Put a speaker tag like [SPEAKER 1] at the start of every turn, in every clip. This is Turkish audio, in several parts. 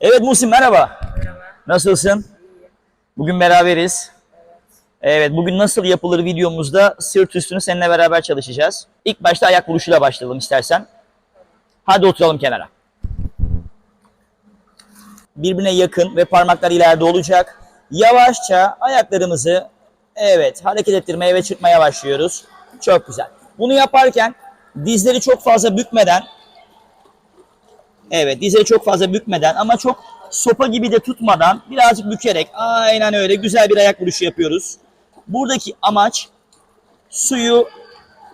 [SPEAKER 1] Evet Muhsin merhaba. Nasılsın? Bugün beraberiz. Evet bugün nasıl yapılır videomuzda sırt üstünü seninle beraber çalışacağız. İlk başta ayak vuruşuyla başlayalım istersen. Hadi oturalım kenara. Birbirine yakın ve parmaklar ileride olacak. Yavaşça ayaklarımızı evet hareket ettirmeye ve çırpmaya başlıyoruz. Çok güzel. Bunu yaparken dizleri çok fazla bükmeden Evet dizleri çok fazla bükmeden ama çok sopa gibi de tutmadan birazcık bükerek aynen öyle güzel bir ayak vuruşu yapıyoruz. Buradaki amaç suyu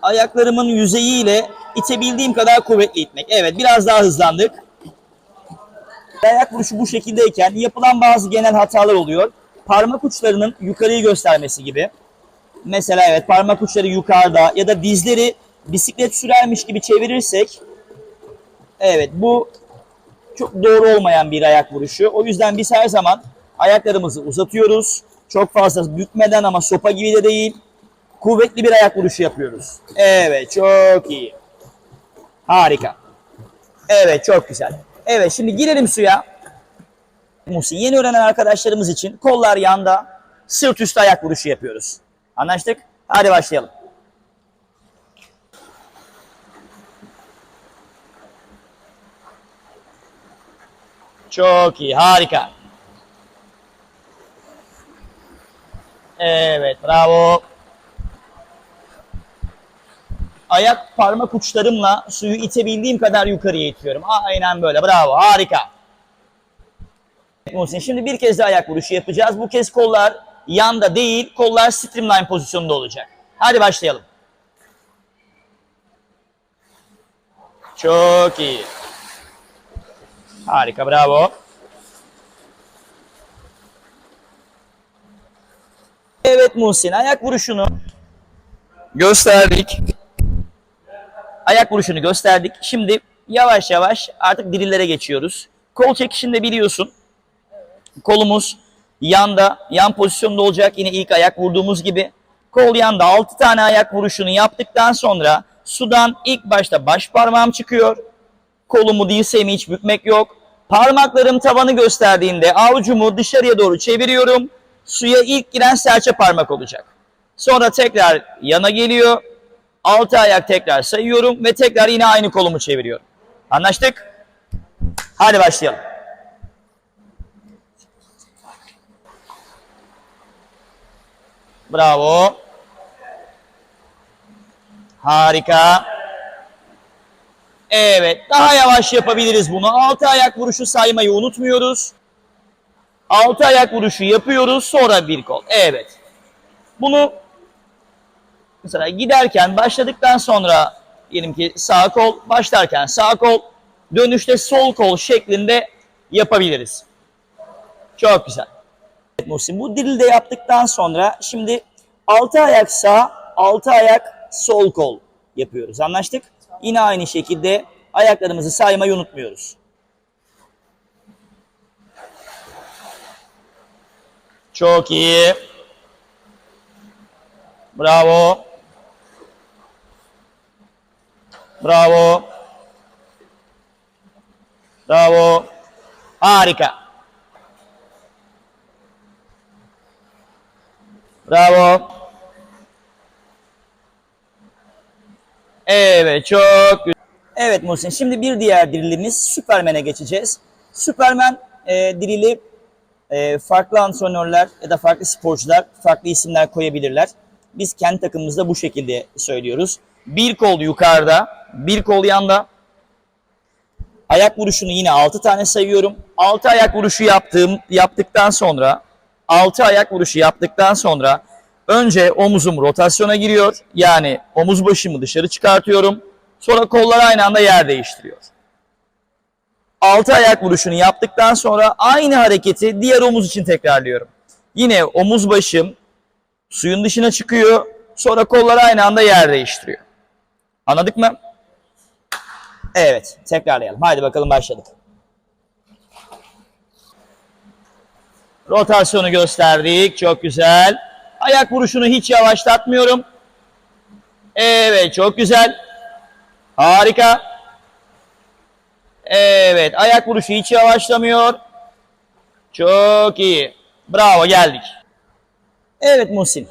[SPEAKER 1] ayaklarımın yüzeyiyle itebildiğim kadar kuvvetli itmek. Evet biraz daha hızlandık. Ayak vuruşu bu şekildeyken yapılan bazı genel hatalar oluyor. Parmak uçlarının yukarıyı göstermesi gibi. Mesela evet parmak uçları yukarıda ya da dizleri bisiklet sürermiş gibi çevirirsek evet bu çok doğru olmayan bir ayak vuruşu. O yüzden biz her zaman ayaklarımızı uzatıyoruz. Çok fazla bükmeden ama sopa gibi de değil. Kuvvetli bir ayak vuruşu yapıyoruz. Evet çok iyi. Harika. Evet çok güzel. Evet şimdi girelim suya. Musi yeni öğrenen arkadaşlarımız için kollar yanda, sırt üstü ayak vuruşu yapıyoruz. Anlaştık? Hadi başlayalım. Çok iyi, harika. Evet, bravo. Ayak parmak uçlarımla suyu itebildiğim kadar yukarıya itiyorum. Aynen böyle, bravo, harika. Muhsin, şimdi bir kez de ayak vuruşu yapacağız. Bu kez kollar yanda değil, kollar streamline pozisyonunda olacak. Hadi başlayalım. Çok iyi. Harika, bravo. Evet Muhsin, ayak vuruşunu gösterdik. Ayak vuruşunu gösterdik. Şimdi yavaş yavaş artık dirillere geçiyoruz. Kol çekişinde biliyorsun. Kolumuz yanda, yan pozisyonda olacak. Yine ilk ayak vurduğumuz gibi. Kol yanda 6 tane ayak vuruşunu yaptıktan sonra sudan ilk başta baş parmağım çıkıyor. Kolumu dirseğimi hiç bükmek yok. Parmaklarım tavanı gösterdiğinde avucumu dışarıya doğru çeviriyorum. Suya ilk giren serçe parmak olacak. Sonra tekrar yana geliyor. Altı ayak tekrar sayıyorum ve tekrar yine aynı kolumu çeviriyorum. Anlaştık? Hadi başlayalım. Bravo. Harika. Evet, daha yavaş yapabiliriz bunu. Altı ayak vuruşu saymayı unutmuyoruz. Altı ayak vuruşu yapıyoruz, sonra bir kol. Evet. Bunu mesela giderken, başladıktan sonra diyelim ki sağ kol, başlarken sağ kol, dönüşte sol kol şeklinde yapabiliriz. Çok güzel. Evet Muhsin, bu dilde yaptıktan sonra şimdi altı ayak sağ, altı ayak sol kol yapıyoruz. Anlaştık? Yine aynı şekilde ayaklarımızı saymayı unutmuyoruz. Çok iyi. Bravo. Bravo. Bravo. Harika. Bravo. Evet çok güzel. Evet Muhsin şimdi bir diğer dirilimiz Süpermen'e geçeceğiz. Süpermen e, dirili e, farklı antrenörler ya da farklı sporcular farklı isimler koyabilirler. Biz kendi takımımızda bu şekilde söylüyoruz. Bir kol yukarıda, bir kol yanda. Ayak vuruşunu yine 6 tane sayıyorum. 6 ayak vuruşu yaptığım yaptıktan sonra 6 ayak vuruşu yaptıktan sonra önce omuzum rotasyona giriyor. Yani omuz başımı dışarı çıkartıyorum. Sonra kollar aynı anda yer değiştiriyor. 6 ayak vuruşunu yaptıktan sonra aynı hareketi diğer omuz için tekrarlıyorum. Yine omuz başım suyun dışına çıkıyor. Sonra kollar aynı anda yer değiştiriyor. Anladık mı? Evet, tekrarlayalım. Haydi bakalım başladık. Rotasyonu gösterdik. Çok güzel. Ayak vuruşunu hiç yavaşlatmıyorum. Evet, çok güzel. Harika. Evet, ayak vuruşu hiç yavaşlamıyor. Çok iyi. Bravo geldik. Evet Muhsin.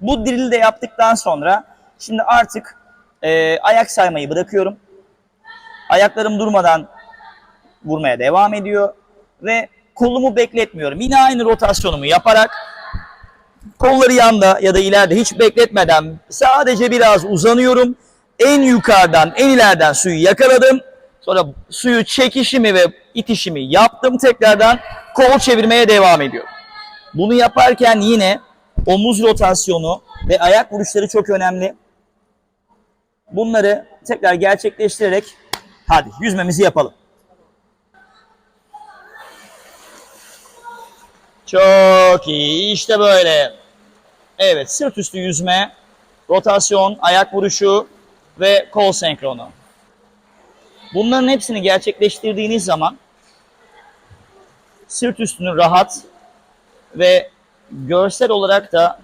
[SPEAKER 1] Bu drill'i de yaptıktan sonra şimdi artık e, ayak saymayı bırakıyorum. Ayaklarım durmadan vurmaya devam ediyor ve kolumu bekletmiyorum. Yine aynı rotasyonumu yaparak kolları yanda ya da ileride hiç bekletmeden sadece biraz uzanıyorum. En yukarıdan, en ileriden suyu yakaladım. Sonra suyu çekişimi ve itişimi yaptım. Tekrardan kol çevirmeye devam ediyorum. Bunu yaparken yine omuz rotasyonu ve ayak vuruşları çok önemli. Bunları tekrar gerçekleştirerek hadi yüzmemizi yapalım. Çok iyi. İşte böyle. Evet, sırt üstü yüzme, rotasyon, ayak vuruşu ve kol senkronu. Bunların hepsini gerçekleştirdiğiniz zaman sırt üstünü rahat ve görsel olarak da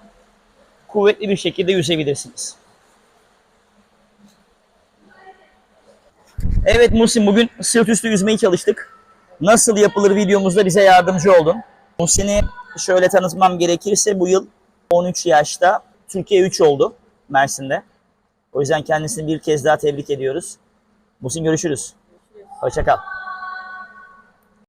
[SPEAKER 1] kuvvetli bir şekilde yüzebilirsiniz. Evet Muhsin bugün sırt üstü yüzmeyi çalıştık. Nasıl yapılır videomuzda bize yardımcı oldun. Muhsin'i şöyle tanıtmam gerekirse bu yıl 13 yaşta Türkiye 3 oldu Mersin'de. O yüzden kendisini bir kez daha tebrik ediyoruz. Muhsin görüşürüz. Hoşça kal.